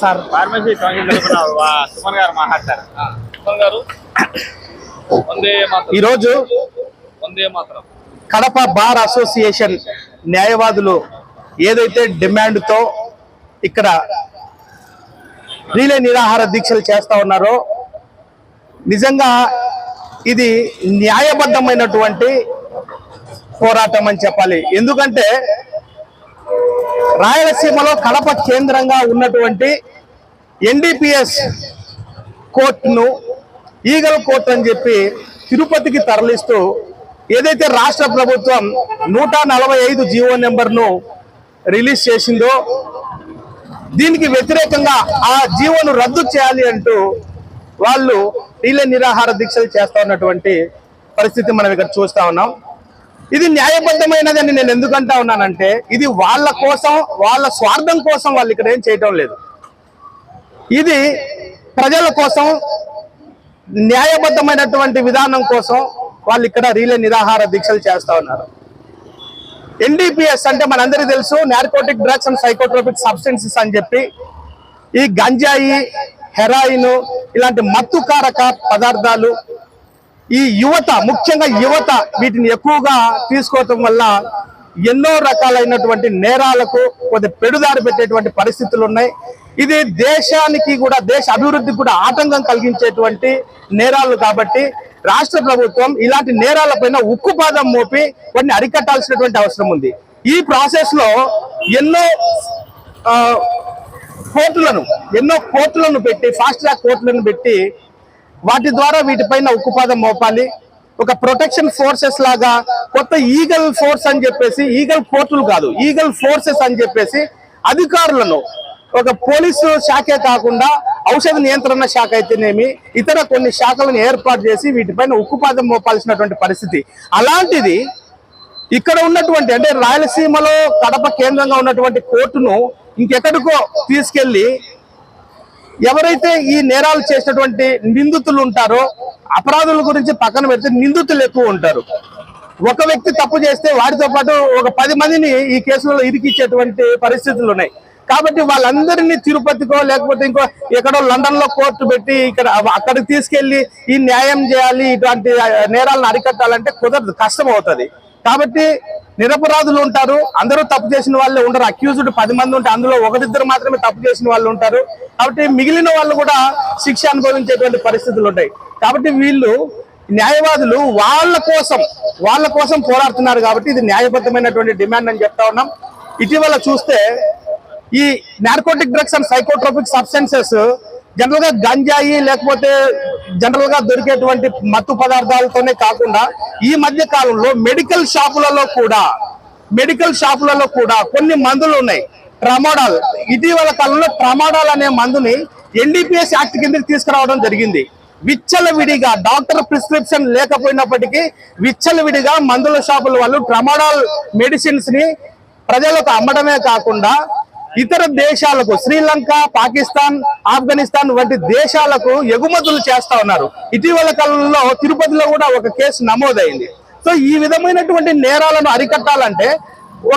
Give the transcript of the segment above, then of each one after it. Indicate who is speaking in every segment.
Speaker 1: Sir.
Speaker 2: Pharmacy council తరఫున వా- సుమన్ గారు మాట్లాడతారు. సుమన్ గారు వందే మాత్రం.
Speaker 1: ఈరోజు
Speaker 2: వందే మాత్రం.
Speaker 1: కడప బార్ అసోసియేషన్ న్యాయవాదులు ఏదైతే డిమాండ్తో ఇక్కడ రీలే నిరాహార దీక్షలు చేస్తా ఉన్నారో నిజంగా ఇది న్యాయబద్ధమైనటువంటి పోరాటం అని చెప్పాలి. ఎందుకంటే రాయలసీమలో కడప కేంద్రంగా ఉన్నటువంటి ఎన్డీపీఎస్ కోర్టును ఈగల్ కోర్ట్ అని చెప్పి తిరుపతికి తరలిస్తూ ఏదైతే రాష్ట్ర ప్రభుత్వం నూట నలభై ఐదు జీవో నెంబర్ను రిలీజ్ చేసిందో దీనికి వ్యతిరేకంగా ఆ జీవోను రద్దు చేయాలి అంటూ వాళ్ళు నీళ్ళ నిరాహార దీక్షలు చేస్తా ఉన్నటువంటి పరిస్థితి మనం ఇక్కడ చూస్తా ఉన్నాం. ఇది న్యాయబద్ధమైనదని నేను ఎందుకంటా ఉన్నానంటే ఇది వాళ్ళ కోసం వాళ్ళ స్వార్థం కోసం వాళ్ళు ఇక్కడ ఏం చేయటం లేదు. ఇది ప్రజల కోసం న్యాయబద్ధమైనటువంటి విధానం కోసం వాళ్ళు ఇక్కడ రీలే నిరాహార దీక్షలు చేస్తా ఉన్నారు. ఎన్డీపీఎస్ అంటే మనందరికీ తెలుసు narcotic drugs and psychotropic substances అని చెప్పి ఈ గంజాయి హెరాయిన్ ఇలాంటి మత్తుకారక పదార్థాలు ఈ యువత ముఖ్యంగా యువత వీటిని ఎక్కువగా తీసుకోవటం వల్ల ఎన్నో రకాలైనటువంటి నేరాలకు కొద్ది పెడుదారి పెట్టేటువంటి పరిస్థితులు ఉన్నాయి. ఇది దేశానికి కూడా దేశ అభివృద్ధికి కూడా ఆటంకం కలిగించేటువంటి నేరాలు కాబట్టి రాష్ట్ర ప్రభుత్వం ఇలాంటి నేరాలపైన ఉక్కుపాదం మోపి వాటిని అరికట్టాల్సినటువంటి అవసరం ఉంది. ఈ ప్రాసెస్లో ఎన్నో కోర్టులను ఎన్నో కోర్టులను పెట్టి ఫాస్ట్ ట్రాక్ కోర్టులను పెట్టి వాటి ద్వారా వీటిపైన ఉక్కుపాదం మోపాలి. ఒక ప్రొటెక్షన్ ఫోర్సెస్ లాగా కొత్త ఈగల్ ఫోర్స్ అని చెప్పేసి ఈగల్ కోర్టులు కాదు ఈగల్ ఫోర్సెస్ అని చెప్పేసి అధికారులను ఒక పోలీసు శాఖే కాకుండా ఔషధ నియంత్రణ శాఖ అయితేనేమి ఇతర కొన్ని శాఖలను ఏర్పాటు చేసి వీటిపైన ఉక్కుపాదం మోపాల్సినటువంటి పరిస్థితి. అలాంటిది ఇక్కడ ఉన్నటువంటి అంటే రాయలసీమలో కడప కేంద్రంగా ఉన్నటువంటి కోర్టును ఇంకెక్కడికో తీసుకెళ్ళి ఎవరైతే ఈ నేరాలు చేసినటువంటి నిందితులు ఉంటారో అపరాధుల గురించి పక్కన పెడితే నిందితులు ఎక్కువ ఉంటారు. ఒక వ్యక్తి తప్పు చేస్తే వాడితో పాటు ఒక పది మందిని ఈ కేసులలో ఇరికిచ్చేటువంటి పరిస్థితులు ఉన్నాయి. కాబట్టి వాళ్ళందరినీ తిరుపతికో లేకపోతే ఇంకో ఎక్కడో లండన్లో కోర్టు పెట్టి ఇక్కడ అక్కడికి తీసుకెళ్ళి ఈ న్యాయం చేయాలి ఇటువంటి నేరాలను అరికట్టాలంటే కుదరదు కష్టం అవుతుంది. కాబట్టి నిరపరాధులు ఉంటారు అందరూ తప్పు చేసిన వాళ్ళే ఉండరు. అక్యూజ్డ్ పది మంది ఉంటే అందులో ఒకరిద్దరు మాత్రమే తప్పు చేసిన వాళ్ళు ఉంటారు. కాబట్టి మిగిలిన వాళ్ళు కూడా శిక్ష అనుభవించేటువంటి పరిస్థితులు ఉంటాయి. కాబట్టి వీళ్ళు న్యాయవాదులు వాళ్ళ కోసం వాళ్ళ కోసం పోరాడుతున్నారు కాబట్టి ఇది న్యాయబద్ధమైనటువంటి డిమాండ్ అని చెప్తా ఉన్నాం. ఇటీవల చూస్తే ఈ narcotic drugs and psychotropic substances జనరల్గా గంజాయి లేకపోతే జనరల్గా దొరికేటువంటి మత్తు పదార్థాలతోనే కాకుండా ఈ మధ్య కాలంలో మెడికల్ షాపులలో కూడా మెడికల్ షాపులలో కూడా కొన్ని మందులు ఉన్నాయి. ట్రమోడాల్. ఇటీవల కాలంలో ట్రమోడాల్ అనే మందుని ఎన్డీపీఎస్ యాక్ట్ కిందకి తీసుకురావడం జరిగింది. విచ్చలవిడిగా డాక్టర్ ప్రిస్క్రిప్షన్ లేకపోయినప్పటికీ విచ్చలవిడిగా మందుల షాపుల వాళ్ళు ట్రమోడాల్ మెడిసిన్స్ని ప్రజలకు అమ్మడమే కాకుండా ఇతర దేశాలకు శ్రీలంక పాకిస్తాన్ ఆఫ్ఘనిస్తాన్ వంటి దేశాలకు ఎగుమతులు చేస్తా ఉన్నారు. ఇటీవల కాలంలో తిరుపతిలో కూడా ఒక కేసు నమోదైంది. సో ఈ విధమైనటువంటి నేరాలను అరికట్టాలంటే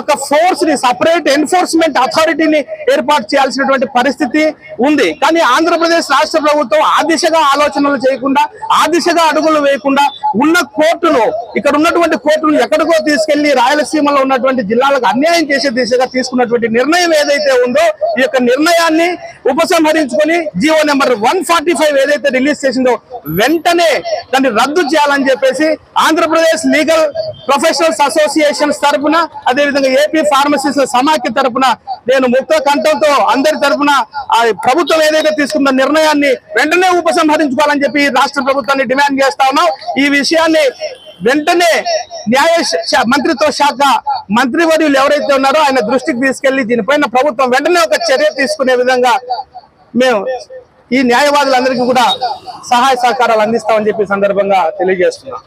Speaker 1: ఒక ఫోర్స్ని సపరేట్ ఎన్ఫోర్స్మెంట్ అథారిటీని ఏర్పాటు చేయాల్సినటువంటి పరిస్థితి ఉంది. కానీ ఆంధ్రప్రదేశ్ రాష్ట్ర ప్రభుత్వం ఆ దిశగా ఆలోచనలు చేయకుండా ఆ దిశగా అడుగులు వేయకుండా ఉన్న కోర్టును ఇక్కడ ఉన్నటువంటి కోర్టును ఎక్కడికో తీసుకెళ్ళి రాయలసీమలో ఉన్నటువంటి జిల్లాలకు అన్యాయం చేసే దిశగా తీసుకున్నటువంటి నిర్ణయం ఏదైతే ఉందో ఈ యొక్క నిర్ణయాన్ని ఉపసంహరించుకొని GO number one forty five ఏదైతే రిలీజ్ చేసిందో వెంటనే దాన్ని రద్దు చేయాలని చెప్పేసి ఆంధ్రప్రదేశ్ లీగల్ ప్రొఫెషనల్స్ అసోసియేషన్స్ తరపున అదేవిధంగా ఏపీ ఫార్మసిస్ట్ సమాఖ్య తరపున నేను ముక్త కంఠంతో అందరి తరపున ప్రభుత్వం ఏదైతే తీసుకున్న నిర్ణయాన్ని వెంటనే ఉపసంహరించుకోవాలని చెప్పి రాష్ట్ర ప్రభుత్వాన్ని డిమాండ్ చేస్తా ఉన్నాం. ఈ విషయాన్ని వెంటనే న్యాయ మంత్రిత్వ శాఖ మంత్రివర్యులు ఎవరైతే ఉన్నారో ఆయన దృష్టికి తీసుకెళ్ళి దీనిపైన ప్రభుత్వం వెంటనే ఒక చర్య తీసుకునే విధంగా మేము ఈ న్యాయవాదులందరికీ కూడా సహాయ సహకారాలు అందిస్తామని చెప్పి సందర్భంగా తెలియజేస్తున్నాం.